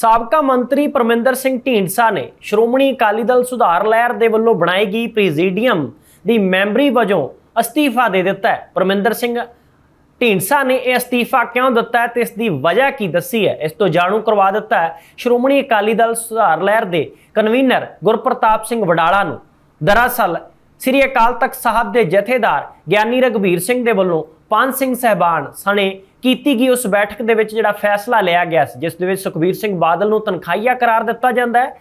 ਸਾਬਕਾ ਮੰਤਰੀ ਪਰਮਿੰਦਰ ਸਿੰਘ ਢੀਂਡਸਾ ਨੇ ਸ਼੍ਰੋਮਣੀ ਅਕਾਲੀ ਦਲ ਸੁਧਾਰ ਲਹਿਰ ਦੇ ਵੱਲੋਂ ਬਣਾਈ ਗਈ ਪ੍ਰੈਜ਼ੀਡੀਅਮ ਦੀ ਮੈਂਬਰੀ ਵਜੋਂ ਅਸਤੀਫਾ ਦੇ ਦਿੱਤਾ ਹੈ। ਪਰਮਿੰਦਰ ਸਿੰਘ ਢੀਂਡਸਾ ਨੇ ਇਹ ਅਸਤੀਫਾ ਕਿਉਂ ਦਿੱਤਾ ਹੈ ਤੇ ਇਸ ਦੀ ਵਜ੍ਹਾ ਕੀ ਦੱਸੀ ਹੈ? ਇਸ ਤੋਂ ਜਾਣੂ ਕਰਵਾ ਦਿੱਤਾ ਹੈ ਸ਼੍ਰੋਮਣੀ ਅਕਾਲੀ ਦਲ ਸੁਧਾਰ ਲਹਿਰ ਦੇ ਕਨਵੀਨਰ ਗੁਰਪ੍ਰਤਾਪ ਸਿੰਘ ਵਡਾਲਾ ਨੂੰ। ਦਰਅਸਲ ਸ੍ਰੀ ਅਕਾਲ ਤਖਤ ਸਾਹਿਬ ਦੇ ਜਥੇਦਾਰ ਗਿਆਨੀ ਰਗਵੀਰ ਸਿੰਘ ਦੇ ਵੱਲੋਂ ਪਾਨ ਸਿੰਘ ਸਹਿਬਾਨ ਸਣੇ ਕੀਤੀ ਗਈ ਉਸ ਬੈਠਕ ਦੇ ਵਿੱਚ ਜਿਹੜਾ ਫੈਸਲਾ ਲਿਆ ਗਿਆ ਸੀ, ਜਿਸ ਦੇ ਵਿੱਚ ਸੁਖਬੀਰ ਸਿੰਘ ਬਾਦਲ ਨੂੰ ਤਨਖਾਹੀਆ ਕਰਾਰ ਦਿੱਤਾ ਜਾਂਦਾ ਹੈ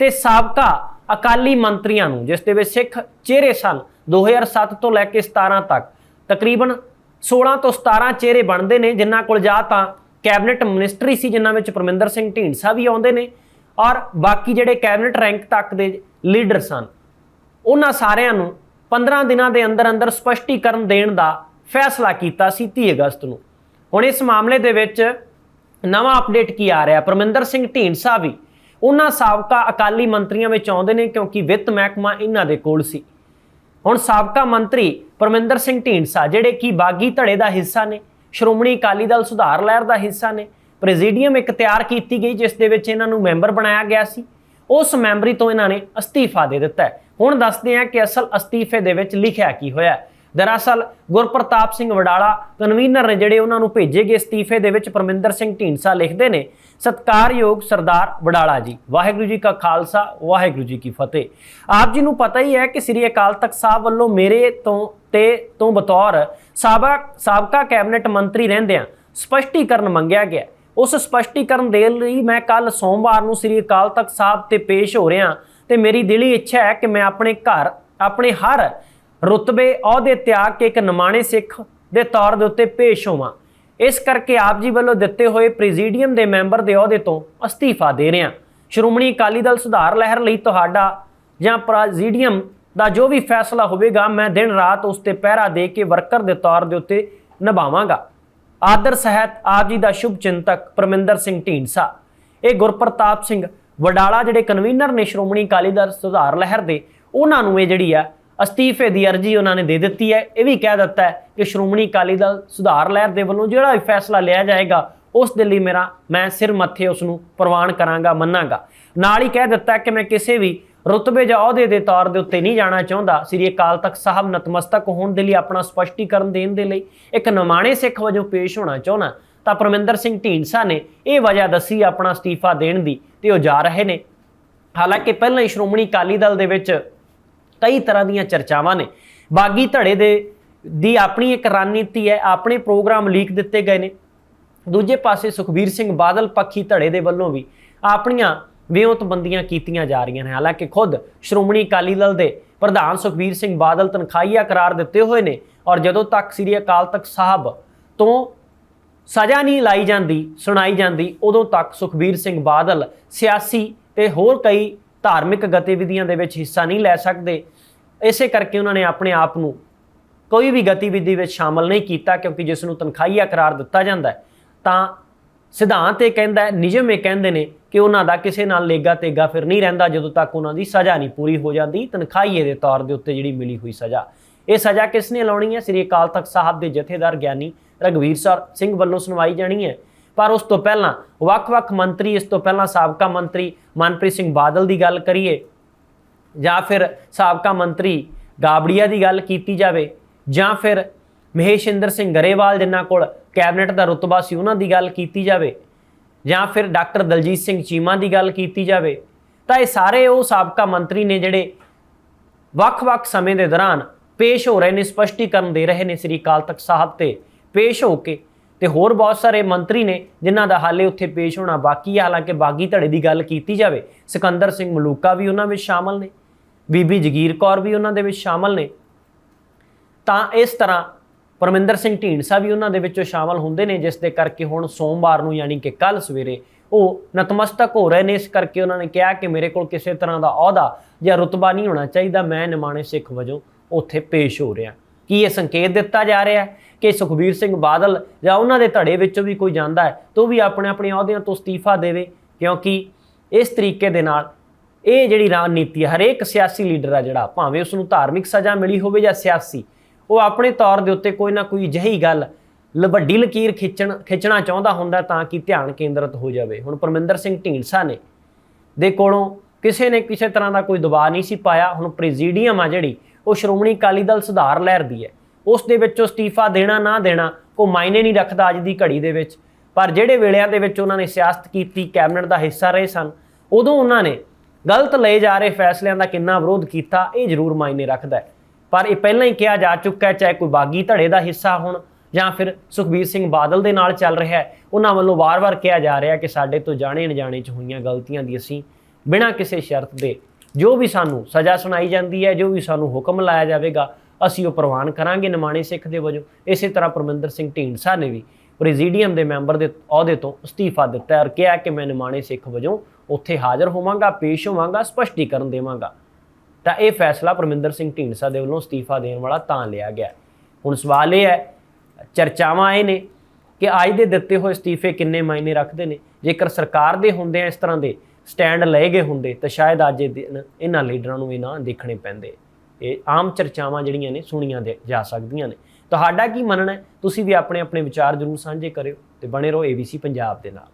ਤੇ ਸਾਬਕਾ ਅਕਾਲੀ ਮੰਤਰੀਆਂ ਨੂੰ, ਜਿਸ ਦੇ ਵਿੱਚ ਸਿੱਖ ਚਿਹਰੇ ਸਨ 2007 ਤੋਂ ਲੈ ਕੇ 17 ਤੱਕ, ਤਕਰੀਬਨ 16 ਤੋਂ 17 ਚਿਹਰੇ ਬਣਦੇ ਨੇ, ਜਿਨ੍ਹਾਂ ਕੋਲ ਜਾਂ ਤਾਂ ਕੈਬਨਿਟ ਮਿਨਿਸਟਰੀ ਸੀ, ਜਿਨ੍ਹਾਂ ਵਿੱਚ ਪਰਮਿੰਦਰ ਸਿੰਘ ਢੀਂਡਸਾ ਵੀ ਆਉਂਦੇ ਨੇ ਔਰ ਬਾਕੀ ਜਿਹੜੇ ਕੈਬਨਿਟ ਰੈਂਕ ਤੱਕ ਦੇ ਲੀਡਰ ਸਨ। ਉਹਨਾਂ ਸਾਰਿਆਂ ਨੂੰ 15 ਦਿਨਾਂ ਦੇ ਅੰਦਰ ਅੰਦਰ ਸਪਸ਼ਟੀਕਰਨ ਦੇਣ ਦਾ ਫੈਸਲਾ ਕੀਤਾ ਸੀ 30 ਅਗਸਤ ਨੂੰ। ਹੁਣ ਇਸ ਮਾਮਲੇ ਦੇ ਵਿੱਚ ਨਵਾਂ ਅਪਡੇਟ ਕੀ ਆ ਰਿਹਾ? ਪਰਮਿੰਦਰ ਸਿੰਘ ਢੀਂਡਸਾ ਵੀ ਉਹਨਾਂ ਸਾਬਕਾ ਅਕਾਲੀ ਮੰਤਰੀਆਂ ਵਿੱਚ ਆਉਂਦੇ ਨੇ ਕਿਉਂਕਿ ਵਿੱਤ ਮਹਿਕਮਾ ਇਹਨਾਂ ਦੇ ਕੋਲ ਸੀ। ਹੁਣ ਸਾਬਕਾ ਮੰਤਰੀ ਪਰਮਿੰਦਰ ਸਿੰਘ ਢੀਂਡਸਾ, ਜਿਹੜੇ ਕਿ ਬਾਗੀ ਧੜੇ ਦਾ ਹਿੱਸਾ ਨੇ, ਸ਼੍ਰੋਮਣੀ ਅਕਾਲੀ ਦਲ ਸੁਧਾਰ ਲਹਿਰ ਦਾ ਹਿੱਸਾ ਨੇ, ਪ੍ਰੈਜ਼ੀਡੀਅਮ ਇੱਕ ਤਿਆਰ ਕੀਤੀ ਗਈ ਜਿਸ ਦੇ ਵਿੱਚ ਇਹਨਾਂ ਨੂੰ ਮੈਂਬਰ ਬਣਾਇਆ ਗਿਆ ਸੀ। ਉਸ ਮੈਂਬਰੀ ਤੋਂ ਇਹਨਾਂ ਨੇ ਅਸਤੀਫਾ ਦੇ ਦਿੱਤਾ ਹੈ। ਹੁਣ ਦੱਸਦੇ ਹਾਂ ਕਿ ਅਸਲ ਅਸਤੀਫੇ ਦੇ ਵਿੱਚ ਲਿਖਿਆ ਕੀ ਹੋਇਆ ਦਰਅਸਲ, ਗੁਰਪ੍ਰਤਾਪ ਸਿੰਘ ਵਡਾਲਾ, ਕਨਵੀਨਰ ਨੇ ਜਿਹੜੇ ਉਹਨਾਂ ਨੂੰ ਭੇਜੇ ਗਏ ਅਸਤੀਫੇ ਦੇ ਵਿੱਚ ਪਰਮਿੰਦਰ ਸਿੰਘ ਢੀਂਡਸਾ ਲਿਖਦੇ ਨੇ, ਸਤਕਾਰਯੋਗ ਸਰਦਾਰ ਵਡਾਲਾ ਜੀ, ਵਾਹਿਗੁਰੂ ਜੀ ਕਾ ਖਾਲਸਾ, ਵਾਹਿਗੁਰੂ ਜੀ ਕੀ ਫਤਿਹ। ਆਪ ਜੀ ਨੂੰ ਪਤਾ ਹੀ ਹੈ ਕਿ ਸ੍ਰੀ ਅਕਾਲ ਤਖਤ ਸਾਹਿਬ ਵੱਲੋਂ ਮੇਰੇ ਤੋਂ ਤੇ ਤੋਂ ਬਤੌਰ ਸਾਬਕਾ ਸਾਬਕਾ ਕੈਬਨਿਟ ਮੰਤਰੀ ਰਹਿੰਦਿਆਂ ਸਪਸ਼ਟੀਕਰਨ ਮੰਗਿਆ ਗਿਆ ਉਸ ਸਪਸ਼ਟੀਕਰਨ ਦੇ ਲਈ ਮੈਂ ਕੱਲ ਸੋਮਵਾਰ ਨੂੰ ਸ੍ਰੀ ਅਕਾਲ ਤਖਤ ਸਾਹਿਬ ਤੇ ਪੇਸ਼ ਹੋ ਰਿਹਾ ਤੇ ਮੇਰੀ ਦਿਲੀ ਇੱਛਾ ਹੈ ਕਿ ਮੈਂ ਆਪਣੇ ਘਰ, ਆਪਣੇ ਹਰ ਰੁਤਬੇ, ਅਹੁਦੇ ਤਿਆਗ ਕੇ ਇੱਕ ਨਿਮਾਣੇ ਸਿੱਖ ਦੇ ਤੌਰ ਦੇ ਉੱਤੇ ਪੇਸ਼ ਹੋਵਾਂ। ਇਸ ਕਰਕੇ ਆਪ ਜੀ ਵੱਲੋਂ ਦਿੱਤੇ ਹੋਏ ਪ੍ਰੈਜ਼ੀਡੀਅਮ ਦੇ ਮੈਂਬਰ ਦੇ ਅਹੁਦੇ ਤੋਂ ਅਸਤੀਫਾ ਦੇ ਰਿਹਾ। ਸ਼੍ਰੋਮਣੀ ਅਕਾਲੀ ਦਲ ਸੁਧਾਰ ਲਹਿਰ ਲਈ ਤੁਹਾਡਾ ਜਾਂ ਪ੍ਰੈਜ਼ੀਡੀਅਮ ਦਾ ਜੋ ਵੀ ਫੈਸਲਾ ਹੋਵੇਗਾ, ਮੈਂ ਦਿਨ ਰਾਤ ਉਸ ਤੇ ਪਹਿਰਾ ਦੇ ਕੇ ਵਰਕਰ ਦੇ ਤੌਰ ਦੇ ਉੱਤੇ ਨਿਭਾਵਾਂਗਾ। ਆਦਰ ਸਹਿਤ ਆਪ ਜੀ ਦਾ ਸ਼ੁਭ ਚਿੰਤਕ ਪਰਮਿੰਦਰ ਸਿੰਘ ਢੀਂਡਸਾ। ਇਹ ਗੁਰਪ੍ਰਤਾਪ ਸਿੰਘ ਵਡਾਲਾ ਜਿਹੜੇ ਕਨਵੀਨਰ ਨੇ ਸ਼੍ਰੋਮਣੀ ਅਕਾਲੀ ਦਲ ਸੁਧਾਰ ਲਹਿਰ ਦੇ, ਉਹਨਾਂ ਨੂੰ ਇਹ ਜਿਹੜੀ ਆ, ਅਸਤੀਫੇ ਦੀ ਅਰਜੀ ਉਹਨਾਂ ਨੇ ਦੇ ਦਿੱਤੀ ਹੈ। ਇਹ ਵੀ ਕਹਿ ਦਿੱਤਾ ਹੈ ਕਿ ਸ਼੍ਰੋਮਣੀ ਅਕਾਲੀ ਦਲ ਸੁਧਾਰ ਲਹਿਰ ਦੇ ਵੱਲੋਂ ਜਿਹੜਾ ਵੀ ਫੈਸਲਾ ਲਿਆ ਜਾਏਗਾ, ਉਸ ਦੇ ਲਈ ਮੇਰਾ, ਮੈਂ ਸਿਰ ਮੱਥੇ ਉਸ ਨੂੰ ਪ੍ਰਵਾਨ ਕਰਾਂਗਾ, ਮੰਨਾਂਗਾ। ਨਾਲ ਹੀ ਕਹਿ ਦਿੱਤਾ ਕਿ ਮੈਂ ਕਿਸੇ ਵੀ ਰੁਤਬੇ ਜਾਂ ਅਹੁਦੇ ਦੇ ਤੌਰ ਦੇ ਉੱਤੇ ਨਹੀਂ ਜਾਣਾ ਚਾਹੁੰਦਾ। ਸ੍ਰੀ ਅਕਾਲ ਤਖਤ ਸਾਹਿਬ ਨਤਮਸਤਕ ਹੋਣ ਦੇ ਲਈ ਆਪਣਾ ਸਪਸ਼ਟੀਕਰਨ ਦੇਣ ਦੇ ਲਈ ਇੱਕ ਨਿਮਾਣੇ ਸਿੱਖ ਵਜੋਂ ਪੇਸ਼ ਹੋਣਾ ਚਾਹੁੰਦਾ। ਤਾਂ ਪਰਮਿੰਦਰ ਸਿੰਘ ਢੀਂਡਸਾ ਨੇ ਇਹ ਵਜ੍ਹਾ ਦੱਸੀ ਆਪਣਾ ਅਸਤੀਫਾ ਦੇਣ ਦੀ ਤੇ ਉਹ ਜਾ ਰਹੇ ਨੇ। ਹਾਲਾਂਕਿ ਪਹਿਲਾਂ ਹੀ ਸ਼੍ਰੋਮਣੀ ਅਕਾਲੀ ਦਲ ਦੇ ਵਿੱਚ ਕਈ ਤਰ੍ਹਾਂ ਦੀਆਂ ਚਰਚਾਵਾਂ ਨੇ। ਬਾਗੀ ਧੜੇ ਦੇ, ਦੀ ਆਪਣੀ ਇੱਕ ਰਣਨੀਤੀ ਹੈ, ਆਪਣੇ ਪ੍ਰੋਗਰਾਮ ਲੀਕ ਦਿੱਤੇ ਗਏ ਨੇ। ਦੂਜੇ ਪਾਸੇ ਸੁਖਬੀਰ ਸਿੰਘ ਬਾਦਲ ਪੱਖੀ ਧੜੇ ਦੇ ਵੱਲੋਂ ਵੀ ਆਪਣੀਆਂ ਵਿਉਂਤਬੰਦੀਆਂ ਕੀਤੀਆਂ ਜਾ ਰਹੀਆਂ ਨੇ। ਹਾਲਾਂਕਿ ਖੁਦ ਸ਼੍ਰੋਮਣੀ ਅਕਾਲੀ ਦਲ ਦੇ ਪ੍ਰਧਾਨ ਸੁਖਬੀਰ ਸਿੰਘ ਬਾਦਲ ਤਨਖਾਹੀਆ ਕਰਾਰ ਦਿੱਤੇ ਹੋਏ ਨੇ ਔਰ ਜਦੋਂ ਤੱਕ ਸ੍ਰੀ ਅਕਾਲ ਤਖਤ ਸਾਹਿਬ ਤੋਂ ਸਜ਼ਾ ਨਹੀਂ ਲਾਈ ਜਾਂਦੀ, ਸੁਣਾਈ ਜਾਂਦੀ, ਉਦੋਂ ਤੱਕ ਸੁਖਬੀਰ ਸਿੰਘ ਬਾਦਲ ਸਿਆਸੀ ਤੇ ਹੋਰ ਕਈ ਧਾਰਮਿਕ ਗਤੀਵਿਧੀਆਂ ਦੇ ਵਿੱਚ ਹਿੱਸਾ ਨਹੀਂ ਲੈ ਸਕਦੇ। ਇਸੇ ਕਰਕੇ ਉਹਨਾਂ ਨੇ ਆਪਣੇ ਆਪ ਨੂੰ ਕੋਈ ਵੀ ਗਤੀਵਿਧੀ ਵਿੱਚ ਸ਼ਾਮਲ ਨਹੀਂ ਕੀਤਾ ਕਿਉਂਕਿ ਜਿਸ ਨੂੰ ਤਨਖਾਹੀਆ ਕਰਾਰ ਦਿੱਤਾ ਜਾਂਦਾ ਹੈ। ਤਾਂ ਸਿਧਾਂਤ ਇਹ ਕਹਿੰਦਾ ਨਿਯਮ ਇਹ ਕਹਿੰਦੇ ਨੇ ਕਿ ਉਹਨਾਂ ਦਾ ਕਿਸੇ ਨਾਲ ਲੇਗਾ ਤੇਗਾ ਫਿਰ ਨਹੀਂ ਰਹਿੰਦਾ ਜਦੋਂ ਤੱਕ ਉਹਨਾਂ ਦੀ ਸਜ਼ਾ ਨਹੀਂ ਪੂਰੀ ਹੋ ਜਾਂਦੀ। ਤਨਖਾਹੀਏ ਦੇ ਤੌਰ ਦੇ ਉੱਤੇ ਜਿਹੜੀ ਮਿਲੀ ਹੋਈ ਸਜ਼ਾ ਇਹ ਸਜ਼ਾ ਕਿਸ ਨੇ ਲਾਉਣੀ ਹੈ? ਸ੍ਰੀ ਅਕਾਲ ਤਖਤ ਸਾਹਿਬ ਦੇ ਜਥੇਦਾਰ ਗਿਆਨੀ ਰਗਵੀਰ ਸਰ ਸਿੰਘ ਵੱਲੋਂ ਸੁਣਵਾਈ ਜਾਣੀ ਹੈ। ਪਰ ਉਸ ਤੋਂ ਪਹਿਲਾਂ ਵੱਖ-ਵੱਖ ਮੰਤਰੀ, ਇਸ ਤੋਂ ਪਹਿਲਾਂ ਸਾਬਕਾ ਮੰਤਰੀ ਮਨਪ੍ਰੀਤ ਸਿੰਘ ਬਾਦਲ ਦੀ ਗੱਲ ਕਰੀਏ, ਜਾਂ ਫਿਰ ਸਾਬਕਾ ਮੰਤਰੀ ਗਾਬੜੀਆ ਦੀ ਗੱਲ ਕੀਤੀ ਜਾਵੇ, ਜਾਂ ਫਿਰ ਮਹੇਸ਼ਿੰਦਰ ਸਿੰਘ ਗਰੇਵਾਲ ਜਿਨ੍ਹਾਂ ਕੋਲ ਕੈਬਨਿਟ ਦਾ ਰੁਤਬਾ ਸੀ ਉਹਨਾਂ ਦੀ ਗੱਲ ਕੀਤੀ ਜਾਵੇ, ਜਾਂ ਫਿਰ ਡਾਕਟਰ ਦਲਜੀਤ ਸਿੰਘ ਚੀਮਾ ਦੀ ਗੱਲ ਕੀਤੀ ਜਾਵੇ, ਤਾਂ ਇਹ ਸਾਰੇ ਉਹ ਸਾਬਕਾ ਮੰਤਰੀ ਨੇ ਜਿਹੜੇ ਵੱਖ-ਵੱਖ ਸਮੇਂ ਦੇ ਦੌਰਾਨ ਪੇਸ਼ ਹੋ ਰਹੇ ਨੇ, ਸਪਸ਼ਟੀਕਰਨ ਦੇ ਰਹੇ ਨੇ ਸ੍ਰੀ ਅਕਾਲ ਤਖਤ ਸਾਹਿਬ ਤੇ। ਪੇਸ਼ ਹੋ ਕੇ ਤੇ ਹੋਰ ਬਹੁਤ ਸਾਰੇ ਮੰਤਰੀ ਨੇ, ਜਿਨ੍ਹਾਂ ਦਾ ਹਾਲੇ ਉੱਥੇ ਪੇਸ਼ ਹੋਣਾ ਬਾਕੀ ਹੈ ਹਾਲਾਂਕਿ ਬਾਗੀ ਧੜੇ ਦੀ ਗੱਲ ਕੀਤੀ ਜਾਵੇ, ਸਿਕੰਦਰ ਸਿੰਘ ਮਲੂਕਾ ਵੀ ਉਹਨਾਂ ਵਿੱਚ ਸ਼ਾਮਲ ਨੇ, ਬੀਬੀ ਜਗੀਰ ਕੌਰ ਵੀ ਉਹਨਾਂ ਦੇ ਵਿੱਚ ਸ਼ਾਮਲ ਨੇ। ਤਾਂ ਇਸ ਤਰ੍ਹਾਂ ਪਰਮਿੰਦਰ ਸਿੰਘ ਢੀਂਡਸਾ ਵੀ ਉਹਨਾਂ ਦੇ ਵਿੱਚੋਂ ਸ਼ਾਮਲ ਹੁੰਦੇ ਨੇ, ਜਿਸ ਦੇ ਕਰਕੇ ਹੁਣ ਸੋਮਵਾਰ ਨੂੰ ਯਾਨੀ ਕਿ ਕੱਲ ਸਵੇਰੇ ਉਹ ਨਤਮਸਤਕ ਹੋ ਰਹੇ ਨੇ। ਇਸ ਕਰਕੇ ਉਹਨਾਂ ਨੇ ਕਿਹਾ ਕਿ ਮੇਰੇ ਕੋਲ ਕਿਸੇ ਤਰ੍ਹਾਂ ਦਾ ਅਹੁਦਾ ਜਾਂ ਰੁਤਬਾ ਨਹੀਂ ਹੋਣਾ ਚਾਹੀਦਾ, ਮੈਂ ਨਿਮਾਣੇ ਸਿੱਖ ਵਜੋਂ ਉੱਥੇ ਪੇਸ਼ ਹੋ ਰਿਹਾ। ਕੀ ਇਹ ਸੰਕੇਤ ਦਿੱਤਾ ਜਾ ਰਿਹਾ ਹੈ ਕਿ ਸੁਖਬੀਰ ਸਿੰਘ ਬਾਦਲ ਜਾਂ ਉਹਨਾਂ ਦੇ ਧੜੇ ਵਿੱਚੋਂ ਵੀ ਕੋਈ ਜਾਂਦਾ ਹੈ ਤਾਂ ਉਹ ਵੀ ਆਪਣੇ ਆਪਣੇ ਅਹੁਦਿਆਂ ਤੋਂ ਅਸਤੀਫਾ ਦੇਵੇ? ਕਿਉਂਕਿ ਇਸ ਤਰੀਕੇ ਦੇ ਨਾਲ ਇਹ ਜਿਹੜੀ ਰਣਨੀਤੀ ਹਰੇਕ ਸਿਆਸੀ ਲੀਡਰ ਆ ਜਿਹੜਾ, ਭਾਵੇਂ ਉਸ ਨੂੰ ਧਾਰਮਿਕ ਸਜ਼ਾ ਮਿਲੀ ਹੋਵੇ ਜਾਂ ਸਿਆਸੀ, ਉਹ ਆਪਣੇ ਤੌਰ ਦੇ ਉੱਤੇ ਕੋਈ ਨਾ ਕੋਈ ਜਹੀ ਗੱਲ ਲ- ਵੱਡੀ ਲਕੀਰ ਖਿੱਚਣ, ਖਿੱਚਣਾ ਚਾਹੁੰਦਾ ਹੁੰਦਾ ਤਾਂ ਕਿ ਧਿਆਨ ਕੇਂਦਰਿਤ ਹੋ ਜਾਵੇ। ਹੁਣ ਪਰਮਿੰਦਰ ਸਿੰਘ ਢੀਂਡਸਾ ਨੇ, ਦੇ ਕੋਲੋਂ ਕਿਸੇ ਨੇ ਕਿਸੇ ਤਰ੍ਹਾਂ ਦਾ ਕੋਈ ਦਬਾਅ ਨਹੀਂ ਸੀ ਪਾਇਆ। ਹੁਣ ਪ੍ਰੈਜ਼ੀਡੀਅਮ ਆ ਜਿਹੜੀ ਉਹ ਸ਼੍ਰੋਮਣੀ ਅਕਾਲੀ ਦਲ ਸੁਧਾਰ ਲਹਿਰ ਦੀ ਹੈ। ਉਸ ਦੇ ਵਿੱਚੋਂ ਅਸਤੀਫਾ ਦੇਣਾ ਨਾ ਦੇਣਾ ਕੋਈ ਮਾਇਨੇ ਨਹੀਂ ਰੱਖਦਾ ਅੱਜ ਦੀ ਘੜੀ ਦੇ ਵਿੱਚ। ਪਰ ਜਿਹੜੇ ਵੇਲਿਆਂ ਦੇ ਵਿੱਚ ਉਹਨਾਂ ਨੇ ਸਿਆਸਤ ਕੀਤੀ, ਕੈਬਨਿਟ ਦਾ ਹਿੱਸਾ ਰਹੇ ਸਨ, ਉਦੋਂ ਉਹਨਾਂ ਨੇ ਗਲਤ ਲਏ ਜਾ ਰਹੇ ਫੈਸਲਿਆਂ ਦਾ ਕਿੰਨਾ ਵਿਰੋਧ ਕੀਤਾ, ਇਹ ਜ਼ਰੂਰ ਮਾਇਨੇ ਰੱਖਦਾ ਹੈ। ਪਰ ਇਹ ਪਹਿਲਾਂ ਹੀ ਕਿਹਾ ਜਾ ਚੁੱਕਾ ਹੈ, ਚਾਹੇ ਕੋਈ ਬਾਗੀ ਧੜੇ ਦਾ ਹਿੱਸਾ ਹੋਣ ਜਾਂ ਫਿਰ ਸੁਖਬੀਰ ਸਿੰਘ ਬਾਦਲ ਦੇ ਨਾਲ ਚੱਲ ਰਿਹਾ ਹੈ, ਉਹਨਾਂ ਵੱਲੋਂ ਵਾਰ-ਵਾਰ ਕਿਹਾ ਜਾ ਰਿਹਾ ਕਿ ਸਾਡੇ ਤੋਂ ਜਾਣੇ ਅਣਜਾਣੇ ਚ ਹੋਈਆਂ ਗਲਤੀਆਂ ਦੀ ਅਸੀਂ ਬਿਨਾਂ ਕਿਸੇ ਸ਼ਰਤ ਦੇ ਜੋ ਵੀ ਸਾਨੂੰ ਸਜ਼ਾ ਸੁਣਾਈ ਜਾਂਦੀ ਹੈ, ਜੋ ਵੀ ਸਾਨੂੰ ਹੁਕਮ ਲਾਇਆ ਜਾਵੇਗਾ, ਅਸੀਂ ਉਹ ਪ੍ਰਵਾਨ ਕਰਾਂਗੇ ਨਿਮਾਣੇ ਸਿੱਖ ਦੇ ਵਜੋਂ। ਇਸੇ ਤਰ੍ਹਾਂ ਪਰਮਿੰਦਰ ਸਿੰਘ ਢੀਂਡਸਾ ਨੇ ਵੀ ਪ੍ਰੈਜ਼ੀਡੀਅਮ ਦੇ ਮੈਂਬਰ ਦੇ ਅਹੁਦੇ ਤੋਂ ਅਸਤੀਫਾ ਦਿੱਤਾ ਔਰ ਕਿਹਾ ਕਿ ਮੈਂ ਨਿਮਾਣੇ ਸਿੱਖ ਵਜੋਂ ਉੱਥੇ ਹਾਜ਼ਰ ਹੋਵਾਂਗਾ, ਪੇਸ਼ ਹੋਵਾਂਗਾ, ਸਪਸ਼ਟੀਕਰਨ ਦੇਵਾਂਗਾ। ਤਾਂ ਇਹ ਫੈਸਲਾ ਪਰਮਿੰਦਰ ਸਿੰਘ ਢੀਂਡਸਾ ਦੇ ਵੱਲੋਂ ਅਸਤੀਫਾ ਦੇਣ ਵਾਲਾ ਤਾਂ ਲਿਆ ਗਿਆ। ਹੁਣ ਸਵਾਲ ਇਹ ਹੈ, ਚਰਚਾਵਾਂ ਇਹ ਨੇ ਕਿ ਅੱਜ ਦੇ ਦਿੱਤੇ ਹੋਏ ਅਸਤੀਫੇ ਕਿੰਨੇ ਮਾਇਨੇ ਰੱਖਦੇ ਨੇ? ਜੇਕਰ ਸਰਕਾਰ ਦੇ ਹੁੰਦੇ ਆ ਇਸ ਤਰ੍ਹਾਂ ਦੇ ਸਟੈਂਡ ਲਏ ਗਏ ਹੁੰਦੇ ਤਾਂ ਸ਼ਾਇਦ ਅੱਜ ਇਹ ਦਿਨ ਇਹਨਾਂ ਲੀਡਰਾਂ ਨੂੰ ਵੀ ਨਾ ਦੇਖਣੇ ਪੈਂਦੇ। ਇਹ ਆਮ ਚਰਚਾਵਾਂ ਜਿਹੜੀਆਂ ਨੇ ਸੁਣੀਆਂ ਦੇ- ਜਾ ਸਕਦੀਆਂ ਨੇ। ਤੁਹਾਡਾ ਕੀ ਮੰਨਣਾ ਹੈ? ਤੁਸੀਂ ਵੀ ਆਪਣੇ ਆਪਣੇ ਵਿਚਾਰ ਜ਼ਰੂਰ ਸਾਂਝੇ ਕਰਿਓ ਤੇ ਬਣੇ ਰਹੋ ABC ਪੰਜਾਬ ਦੇ ਨਾਲ।